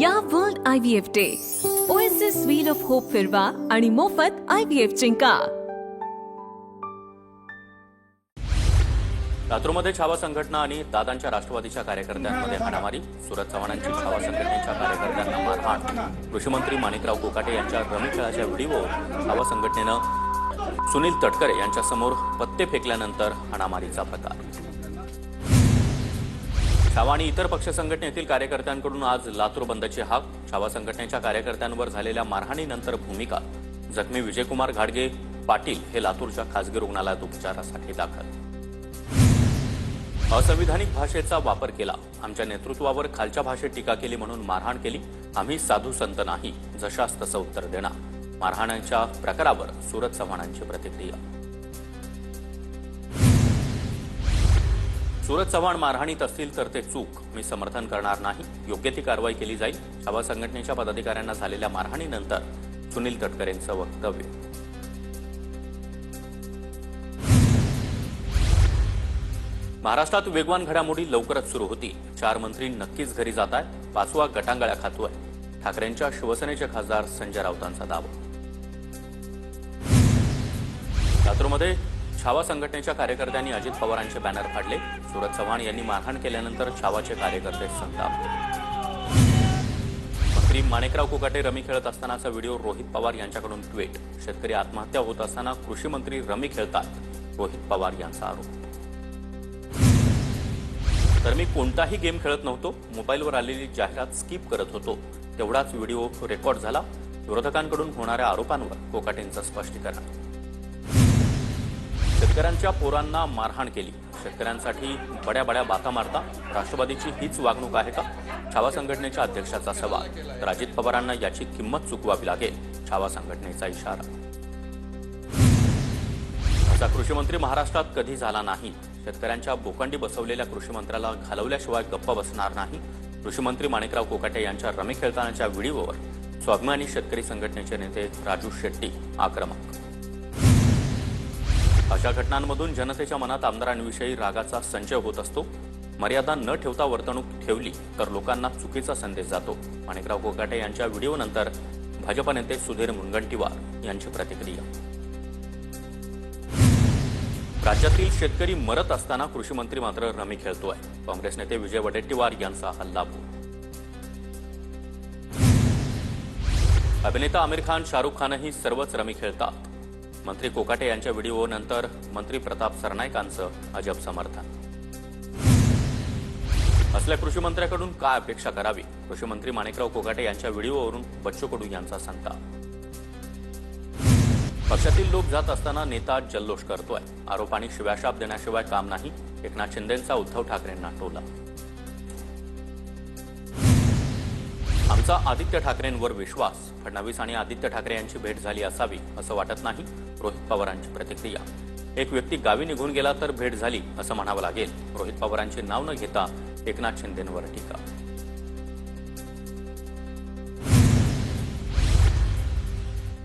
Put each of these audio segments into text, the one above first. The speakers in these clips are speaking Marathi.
या world I V F day OSS wheel of hope फिरवा आणि मोफत आय व्ही एफ जिंका. लातूरमध्ये छावा संघटना आणि दादांच्या राष्ट्रवादीच्या कार्यकर्त्यांमध्ये हाणामारी. सुरत चव्हाणांची छावा संघटनेच्या कार्यकर्त्यांना मारहाण. कृषीमंत्री माणिकराव कोकाटे यांच्या रमी खेळाच्या व्हिडिओ छावा संघटनेनं सुनील तटकरे यांच्यासमोर पत्ते फेकल्यानंतर हाणामारीचा प्रकार. छावा आणि इतर पक्ष संघटनेतील कार्यकर्त्यांकडून आज लातूर बंदची हाक. छावा संघटनेच्या कार्यकर्त्यांवर झालेल्या मारहाणीनंतर भूमिका. जखमी विजयकुमार घाडगे पाटील हे लातूरच्या खासगी रुग्णालयात उपचारासाठी दाखल. असंविधानिक भाषेचा वापर केला. आमच्या नेतृत्वावर खालच्या भाषेत टीका केली म्हणून मारहाण केली. आम्ही साधू संत नाही जशास तसं उत्तर देणार. मारहाणाच्या प्रकारावर सुरत चव्हाणांची प्रतिक्रिया. सुरत चव्हाण मारहाणीत असतील तर ते चूक. मी समर्थन करणार नाही. योग्य ती कारवाई केली जाईल. सभा संघटनेच्या पदाधिकाऱ्यांना झालेल्या मारहाणीनंतर सुनील तटकरेंचं वक्तव्य. महाराष्ट्रात वेगवान घडामोडी लवकरच सुरू होती. चार मंत्री नक्कीच घरी जात आहेत. पाचवा गटांगळ्या खातोय ठाकरेंच्या शिवसेनेचे खासदार संजय राऊतांचा दावा. लातूरमध्ये छावा संघटनेच्या कार्यकर्त्यांनी अजित पवारांचे बॅनर फाडले. सुरत चव्हाण यांनी मारहाण केल्यानंतर छावाचे कार्यकर्ते संताप. मंत्री माणिकराव कुकाटे रमी खेळत असतानाचा व्हिडिओ रोहित पवार यांच्याकडून ट्विट. शेतकरी आत्महत्या होत असताना कृषी मंत्री रमी खेळतात. रोहित पवार यांचा आरोप. तर मी कोणताही गेम खेळत नव्हतो. मोबाईलवर आलेली जाहिरात स्किप करत होतो. तेवढाच व्हिडिओ रेकॉर्ड झाला. विरोधकांकडून होणाऱ्या आरोपांवर कोकाटेंचं स्पष्टीकरण. शेतकऱ्यांच्या पोरांना मारहाण केली. शेतकऱ्यांसाठी बड्या बड्या बाता मारता. राष्ट्रवादीची हीच वागणूक आहे का? छावा संघटनेच्या अध्यक्षाचा सवाल. तर अजित पवारांना याची किंमत चुकवावी लागेल छावा संघटनेचा इशारा. असा कृषी मंत्री महाराष्ट्रात कधी झाला नाही. शेतकऱ्यांच्या बोकंडी बसवलेल्या कृषी मंत्र्याला घालवल्याशिवाय गप्प बसणार नाही. कृषी मंत्री माणिकराव कोकाटे यांच्या रमी खेळतानाच्या व्हिडिओवर स्वाभिमानी शेतकरी संघटनेचे नेते राजू शेट्टी आक्रमक अशा घटनांमधून जनतेच्या मनात आमदारांविषयी रागाचा संचय होत असतो. मर्यादा न ठेवता वर्तणूक ठेवली तर लोकांना चुकीचा संदेश जातो. माणिकराव कोकाटे यांच्या व्हिडिओनंतर भाजप नेते सुधीर मुनगंटीवार यांची प्रतिक्रिया. राज्यातील शेतकरी मरत असताना कृषी मंत्री मात्र रमी खेळतोय. काँग्रेस नेते विजय वडेट्टीवार यांचा हल्लाबोल अभिनेता आमिर खान शाहरुख खानही सर्वच रमी खेळतात. मंत्री कोकाटे यांच्या व्हिडिओनंतर मंत्री प्रताप सरनाईकांचं अजब समर्थन. असल्या कृषी मंत्र्याकडून काय अपेक्षा करावी? कृषी मंत्री माणिकराव कोकाटे यांच्या व्हिडिओवरून बच्चू कडू यांचा संताप. पक्षातील लोक जात असताना नेता जल्लोष करतोय. आरोप आणि शिव्याशाप देण्याशिवाय काम नाही. एकनाथ शिंदेंचा उद्धव ठाकरेंना टोला. आमचा आदित्य ठाकरेंवर विश्वास. फडणवीस आणि आदित्य ठाकरे यांची भेट झाली असावी असं वाटत नाही रोहित पवारांची प्रतिक्रिया. एक व्यक्ती गावी निघून गेला तर भेट झाली असं म्हणावं लागेल. रोहित पवारांचे नाव न घेता एकनाथ शिंदेंवर टीका.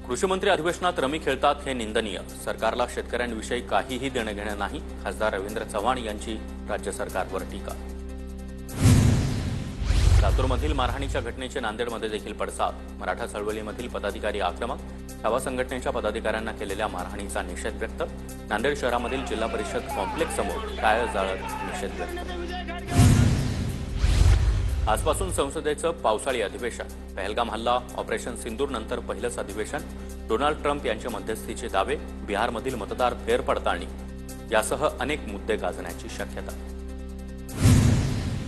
कृषी मंत्री अधिवेशनात रमी खेळतात हे निंदनीय. सरकारला शेतकऱ्यांविषयी काहीही देणं घेणं नाही खासदार रवींद्र चव्हाण यांची राज्य सरकारवर टीका. लातूरमधील मारहाणीच्या घटनेचे नांदेडमध्ये देखील पडसाद. मराठा चळवळीमधील पदाधिकारी आक्रमक छावा संघटनेच्या पदाधिकाऱ्यांना केलेल्या मारहाणीचा निषेध व्यक्त. नांदेड शहरामधील जिल्हा परिषद कॉम्प्लेक्स समोर टायर जाळत निषेध व्यक्त. आजपासून संसदेचं पावसाळी अधिवेशन. पहलगाम हल्ला ऑपरेशन सिंदूर नंतर पहिलंच अधिवेशन. डोनाल्ड ट्रम्प यांच्या मध्यस्थीचे दावे बिहारमधील मतदार फेरपडताळणी. यासह अनेक मुद्दे गाजण्याची शक्यता.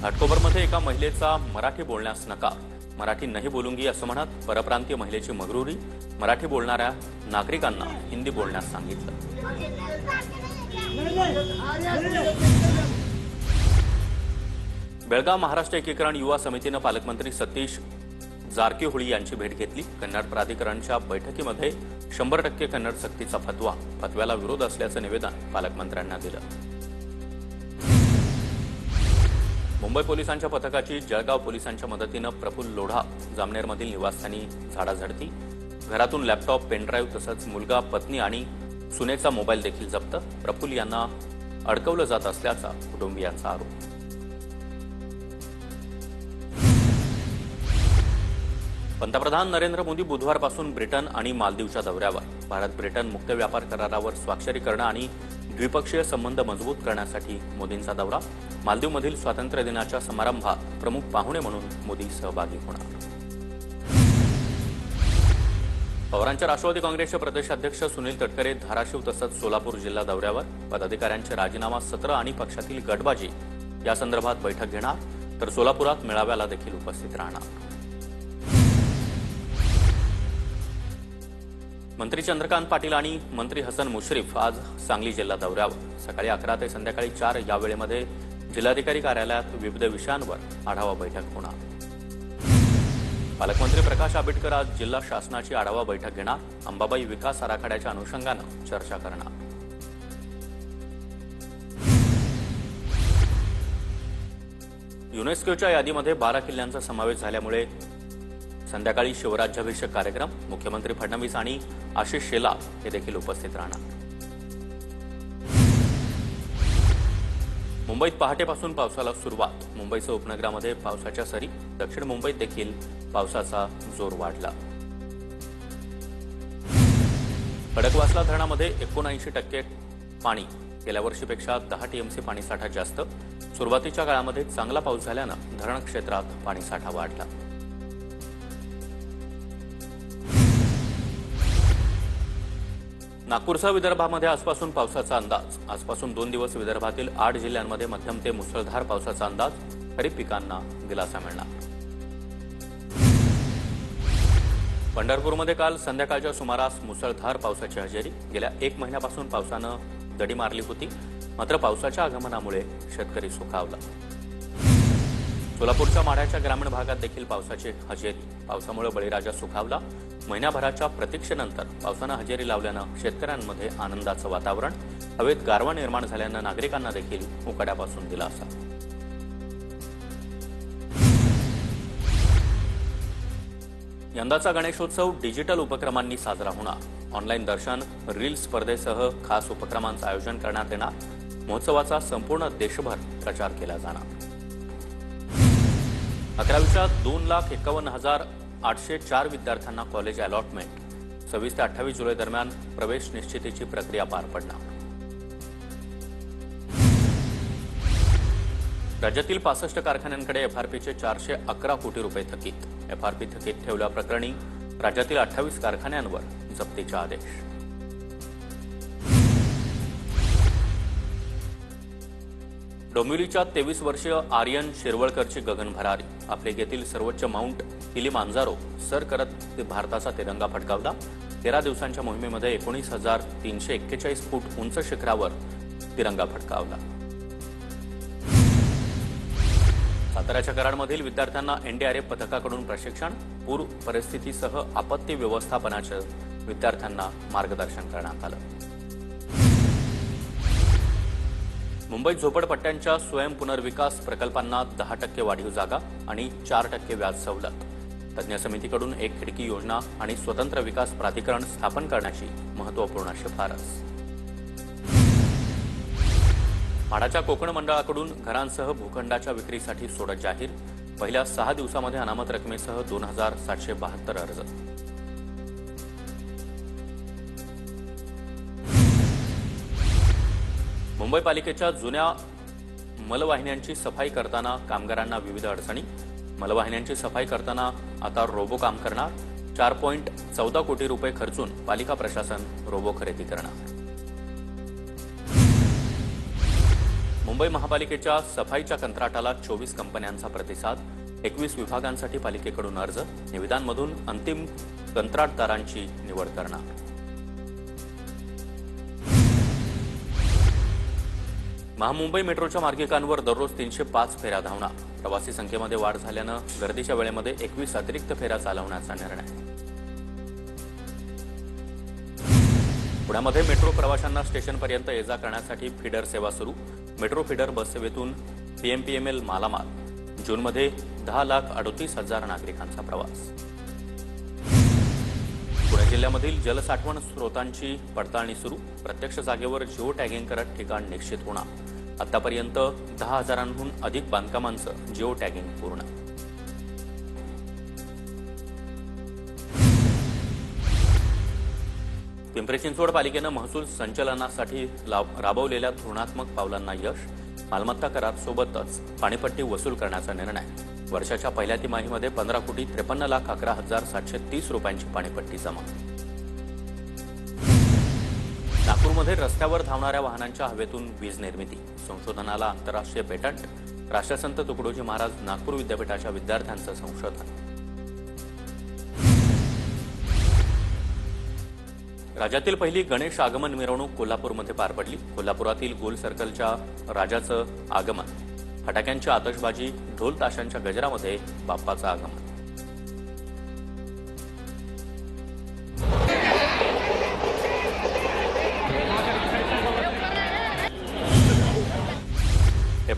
घाटकोपरमध्ये एका महिलेचा मराठी बोलण्यास नकार. मराठी नाही बोलूंगी असं म्हणत परप्रांतीय महिलेची मगरुरी मराठी बोलणाऱ्या नागरिकांना हिंदी बोलण्यास सांगितलं. बेळगाव महाराष्ट्र एकीकरण युवा समितीनं पालकमंत्री सतीश जारकीहोळी यांची भेट घेतली. कन्नड प्राधिकरणच्या बैठकीमध्ये शंभर टक्के कन्नड सक्तीचा फतवा फतव्याला विरोध असल्याचं निवेदन पालकमंत्र्यांना दिलं. मुंबई पोलिसांच्या पथकाची जळगाव पोलिसांच्या मदतीनं प्रफुल्ल लोढा जामनेरमधील निवासस्थानी झाडाझडती घरातून लॅपटॉप पेनड्राईव्ह तसंच मुलगा पत्नी आणि सुनेचा मोबाईल देखील जप्त. प्रफुल्ल यांना अडकवलं जात असल्याचा कुटुंबियांचा आरोप. पंतप्रधान नरेंद्र मोदी बुधवारपासून ब्रिटन आणि मालदीवच्या दौऱ्यावर. भारत ब्रिटन मुक्त व्यापार करारावर स्वाक्षरी करणं आणि द्विपक्षीय संबंध मजबूत करण्यासाठी मोदींचा दौरा. मालदीवमधील स्वातंत्र्य दिनाच्या समारंभात प्रमुख पाहुणे म्हणून मोदी सहभागी होणार. पवारांच्या राष्ट्रवादी काँग्रेसचे प्रदेशाध्यक्ष सुनील तटकरे धाराशिव तसंच सोलापूर जिल्हा दौऱ्यावर. पदाधिकाऱ्यांचे राजीनामा सत्र आणि पक्षातील गटबाजी. या संदर्भात बैठक घेणार तर सोलापुरात मेळाव्याला देखील उपस्थित राहणार. मंत्री चंद्रकांत पाटील आणि मंत्री हसन मुश्रीफ आज सांगली जिल्हा दौऱ्यावर. सकाळी अकरा ते संध्याकाळी चार या वेळेमध्ये जिल्हाधिकारी कार्यालयात विविध विषयांवर आढावा बैठक होणार. पालकमंत्री प्रकाश आंबेडकर आज जिल्हा शासनाची आढावा बैठक घेणार. अंबाबाई विकास आराखड्याच्या अनुषंगानं चर्चा करणार. युनेस्कोच्या यादीमध्ये बारा किल्ल्यांचा समावेश झाल्यामुळे संध्याकाळी शिवराज्याभिषेक कार्यक्रम मुख्यमंत्री फडणवीस आणि आशिष शेलार हे देखील उपस्थित राहणार. मुंबईत पहाटेपासून पावसाला सुरुवात. मुंबईसह उपनगरामध्ये पावसाच्या सरी. दक्षिण मुंबईत देखील पावसाचा जोर वाढला. खडकवासला धरणामध्ये एकोणऐंशी टक्के पाणी. गेल्या वर्षीपेक्षा दहा टीएमसी पाणीसाठा जास्त. सुरुवातीच्या काळामध्ये चांगला पाऊस झाल्यानं धरण क्षेत्रात पाणीसाठा वाढला. नागपूरसह विदर्भामध्ये आजपासून पावसाचा अंदाज. आजपासून दोन दिवस विदर्भातील आठ जिल्ह्यांमध्ये मध्यम ते मुसळधार पावसाचा अंदाज. खरीप पिकांना दिलासा मिळणार. पंढरपूरमध्ये काल संध्याकाळच्या सुमारास मुसळधार पावसाची हजेरी. गेल्या एक महिन्यापासून पावसानं दडी मारली होती. मात्र पावसाच्या आगमनामुळे शेतकरी सुखावला. सोलापूरच्या माढ्याच्या ग्रामीण भागात देखील पावसाची हजेरी. पावसामुळे बळीराजा सुखावला. महिन्याभराच्या प्रतीक्षेनंतर पावसानं हजेरी लावल्यानं शेतकऱ्यांमध्ये आनंदाचं वातावरण हवेत गारवा निर्माण झाल्यानं नागरिकांना देखील उकाड्यापासून दिलासा. यंदाचा गणेशोत्सव डिजिटल उपक्रमांनी साजरा होणार. ऑनलाईन दर्शन रील स्पर्धेसह खास उपक्रमांचं आयोजन करण्यात येणार. महोत्सवाचा संपूर्ण देशभर प्रचार केला जाणार. अकरावीच्या दोन लाख एकावन्न हजार आठशे चार विद्यार्थ्यांना कॉलेज अलॉटमेंट सव्वीस ते अठ्ठावीस जुलै दरम्यान प्रवेश निश्चितीची प्रक्रिया पार पडणार. राज्यातील पासष्ट कारखान्यांकडे एफआरपीचे चारशे अकरा कोटी रुपये थकीत. एफआरपी थकीत ठेवल्याप्रकरणी राज्यातील अठ्ठावीस कारखान्यांवर जप्तीचा आदेश. डोंबिवलीच्या तेवीस वर्षीय आर्यन शिरवळकरची गगन भरारी आफ्रिकेतील सर्वोच्च माउंट किलीमांजारो सर करत ते भारताचा तिरंगा फटकावला तेरा दिवसांच्या मोहिमेमध्ये एकोणीस हजार तीनशे एक्केचाळीस फूट उंच शिखरावर तिरंगा फटकावला साताऱ्याच्या कराडमधील विद्यार्थ्यांना एनडीआरएफ पथकाकडून प्रशिक्षण पूर परिस्थितीसह आपत्ती व्यवस्थापनाचं विद्यार्थ्यांना मार्गदर्शन करण्यात आलं. मुंबईत झोपडपट्ट्यांच्या स्वयंपुनर्विकास प्रकल्पांना दहा टक्के वाढीव जागा आणि चार टक्के व्याज सवलत. तज्ज्ञ समितीकडून एक खिडकी योजना आणि स्वतंत्र विकास प्राधिकरण स्थापन करण्याची महत्त्वपूर्ण शिफारस. म्हाडाच्या कोकण मंडळाकडून घरांसह भूखंडाच्या विक्रीसाठी सोडत जाहीर पहिल्या सहा दिवसामध्ये अनामत रकमेसह दोन हजार सातशे बहात्तर अर्ज. मुंबई पालिकेच्या जुन्या मलवाहिन्यांची सफाई करताना कामगारांना विविध अडचणी. मलवाहिन्यांची सफाई करताना आता रोबो काम करणार. चार पॉईंट चौदा कोटी रुपये खर्चून पालिका प्रशासन रोबो खरेदी करणार. मुंबई महापालिकेच्या सफाईच्या कंत्राटाला चोवीस कंपन्यांचा प्रतिसाद. एकवीस विभागांसाठी पालिकेकडून अर्ज. निविदांमधून अंतिम कंत्राटदारांची निवड करणार. महामुंबई मेट्रोच्या मार्गिकांवर दररोज तीनशे पाच फेऱ्या धावणार. प्रवासी संख्येमध्ये वाढ झाल्यानं गर्दीच्या वेळेमध्ये एकवीस अतिरिक्त फेऱ्या चालवण्याचा निर्णय. पुण्यामध्ये मेट्रो प्रवाशांना स्टेशनपर्यंत ये जा करण्यासाठी फिडर सेवा सुरू. मेट्रो फिडर बससेवेतून पीएमपीएमएल मालामाल. जूनमध्ये दहा लाख अडतीस हजार नागरिकांचा प्रवास. पुणे जिल्ह्यामधील जलसाठवण स्रोतांची पडताळणी सुरू. प्रत्यक्ष जागेवर जिओ टॅगिंग करत ठिकाण निश्चित होणार. आतापर्यंत दहा हजारांहून अधिक बांधकामांचं जिओ टॅगिंग पूर्ण. पिंपरी चिंचवड पालिकेनं महसूल संचलनासाठी राबवलेल्या धोरणात्मक पावलांना यश मालमत्ता करारासोबतच पाणीपट्टी वसूल करण्याचा निर्णय. वर्षाच्या पहिल्या तिमाहीमध्ये पंधरा कोटी त्रेपन्न लाख अकरा हजार सातशे तीस रुपयांची पाणीपट्टी जमा. नागपूरमध्ये रस्त्यावर धावणाऱ्या वाहनांच्या हवेतून वीज निर्मिती. संशोधनाला आंतरराष्ट्रीय पेटंट. राष्ट्रसंत तुकडोजी महाराज नागपूर विद्यापीठाच्या विद्यार्थ्यांचं संशोधन. राज्यातील पहिली गणेश आगमन मिरवणूक कोल्हापूरमध्ये पार पडली. कोल्हापुरातील गोल सर्कलच्या राजाचं आगमन. फटाक्यांची आतषबाजी ढोल ताशांच्या गजरामध्ये बाप्पाचं आगमन.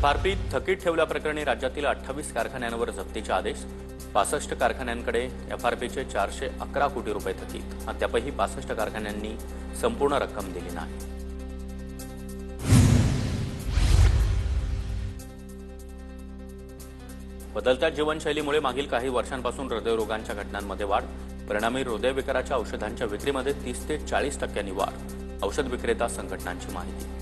एफआरपी थकीत ठेवल्याप्रकरणी राज्यातील अठ्ठावीस कारखान्यांवर जप्तीचे आदेश. पासष्ट कारखान्यांकडे एफआरपीचे चारशे अकरा कोटी रुपये थकीत अद्यापही पासष्ट कारखान्यांनी संपूर्ण रक्कम दिली नाही. बदलत्या जीवनशैलीमुळे मागील काही वर्षांपासून हृदयरोगांच्या घटनांमध्ये वाढ. परिणामी हृदयविकाराच्या औषधांच्या विक्रीमध्ये तीस ते चाळीस टक्क्यांनी वाढ. औषध विक्रेता संघटनांची माहिती.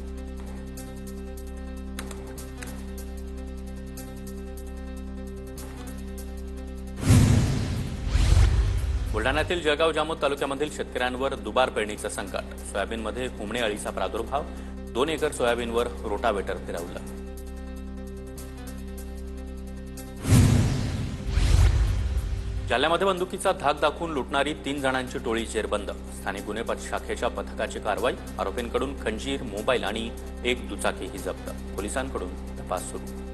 बुलढाण्यातील जळगाव जामोद तालुक्यामधील शेतकऱ्यांवर दुबार पेरणीचं संकट. सोयाबीनमध्ये हुमणे अळीचा प्रादुर्भाव दोन एकर सोयाबीनवर रोटावेटर फिरवलं. जालन्यामध्ये बंदुकीचा धाक दाखवून लुटणारी तीन जणांची टोळी जेरबंद. स्थानिक गुन्हे शाखेच्या पथकाची कारवाई आरोपींकडून खंजीर मोबाईल आणि एक दुचाकीही जप्त. पोलिसांकडून तपास सुरू.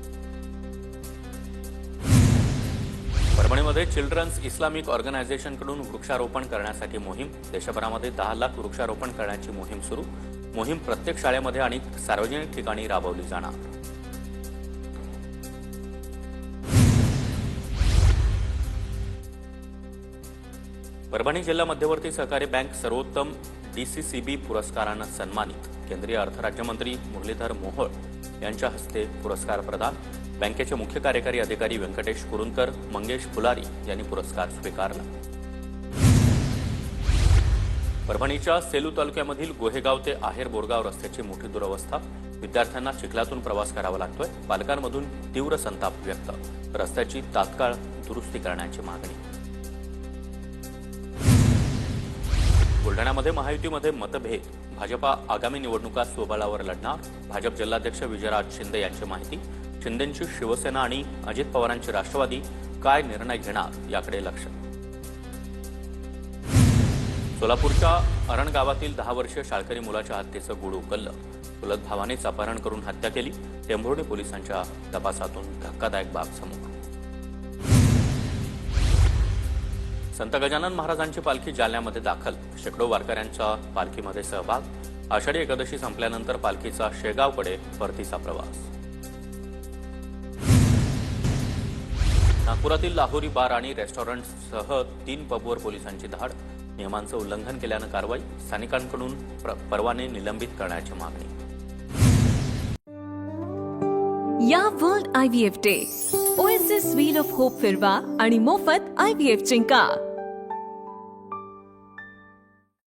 परभणीमध्ये चिल्ड्रन्स इस्लामिक ऑर्गनायझेशनकडून वृक्षारोपण करण्यासाठी मोहीम देशभरामध्ये दहा लाख वृक्षारोपण करण्याची मोहीम सुरू. मोहीम प्रत्येक शाळेमध्ये आणि सार्वजनिक ठिकाणी राबवली जाणार. परभणी जिल्हा मध्यवर्ती सहकारी बँक सर्वोत्तम डीसीसीबी पुरस्कारानं सन्मानित. केंद्रीय अर्थ राज्यमंत्री मुरलीधर मोहोळ यांच्या हस्ते पुरस्कार प्रदान बँकेचे मुख्य कार्यकारी अधिकारी व्यंकटेश कुरुंदकर मंगेश फुलारी यांनी पुरस्कार स्वीकारला. परभणीच्या सेलू तालुक्यामधील गोहेगाव ते आहेर बोरगाव रस्त्याची मोठी दुरवस्था. विद्यार्थ्यांना चिखलातून प्रवास करावा लागतोय. पालकांमधून तीव्र संताप व्यक्त. रस्त्याची तात्काळ दुरुस्ती करण्याची मागणी. बुलढाण्यामध्ये महायुतीमध्ये मतभेद. भाजपा आगामी निवडणुका स्वबळावर लढणार. भाजप जिल्हाध्यक्ष विजयराज शिंदे यांची माहिती. शिंदेंची शिवसेना आणि अजित पवारांची राष्ट्रवादी काय निर्णय घेणार याकडे लक्ष. सोलापूरच्या अरण गावातील दहा वर्षीय शाळकरी मुलाच्या हत्येचं गुढ उकललं. चुलत भावानेच अपहरण करून हत्या केली. टेंभुर्णी पोलिसांच्या तपासातून धक्कादायक बाब समोर. संत गजानन महाराजांची पालखी जालन्यामध्ये दाखल. शेकडो वारकऱ्यांचा पालखीमध्ये सहभाग. आषाढी एकादशी संपल्यानंतर पालखीचा शेगावकडे परतीचा प्रवास. नागपुरातील लाहोरी बार आणि रेस्टॉरंटसह तीन पबवर पोलिसांची धाड. नियमांचं उल्लंघन केल्यानं कारवाई स्थानिकांकडून प्र- परवाने निलंबित करण्याची मागणी. या world I V F day OSS wheel of hope फिरवा आणि मोफत आय व्ही एफ जिंका